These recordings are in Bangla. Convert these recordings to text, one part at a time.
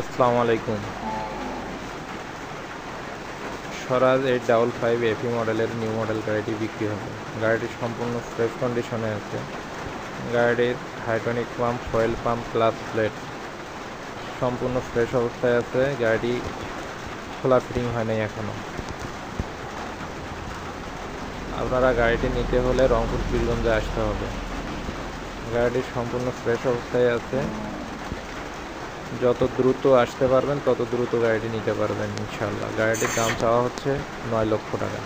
আসসালামু আলাইকুম। Swaraj eight double five AP মডেলের নিউ মডেল গাড়িটি বিক্রি হবে। গাড়িটি সম্পূর্ণ ফ্রেশ কন্ডিশনে আছে। গাড়ির hydraulic pump, fuel pump clutch plate সম্পূর্ণ ফ্রেশ অবস্থায় আছে। গাড়িটি খোলা ফিটিং হয় নাই এখনও আপনারা গাড়িটি নিতে হলে রংপুর পীরগঞ্জে আসতে হবে। গাড়িটি সম্পূর্ণ ফ্রেশ অবস্থায় আছে। যত দ্রুত আসতে পারবেন, তত দ্রুত গাড়িটি নিতে পারবেন ইনশাল্লাহ গাড়িটির দাম চাওয়া হচ্ছে নয় লক্ষ টাকা।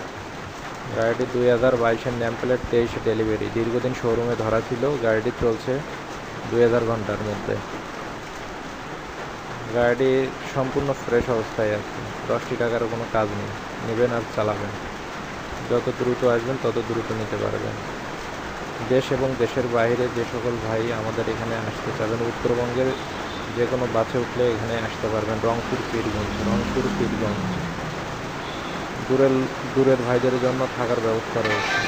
গাড়িটি দুই হাজার বাইশের ন্যাম প্লেট তেইশে ডেলিভারি। দীর্ঘদিন শোরুমে ধরা ছিল গাড়িটি চলছে দুই হাজার ঘণ্টার মধ্যে। গাড়িটি সম্পূর্ণ ফ্রেশ অবস্থায় আছে। দশটি টাকার কোনো কাজ নেই। নেবেন আর চালাবেন। যত দ্রুত আসবেন, তত দ্রুত নিতে পারবেন। দেশ এবং দেশের বাইরে যে সকল ভাই আমাদের এখানে আসতে চাবেন, উত্তরবঙ্গের যে কোনো বাসে উঠলে এখানে আসতে পারবেন। রংপুর, পীরগঞ্জ রংপুর, পীরগঞ্জ। দূরের দূরের ভাইদের জন্য থাকার ব্যবস্থা রয়েছে।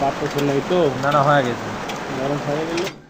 পাঁচ বছর তো। না না হয়ে গেছে। গরম হয়ে গেলে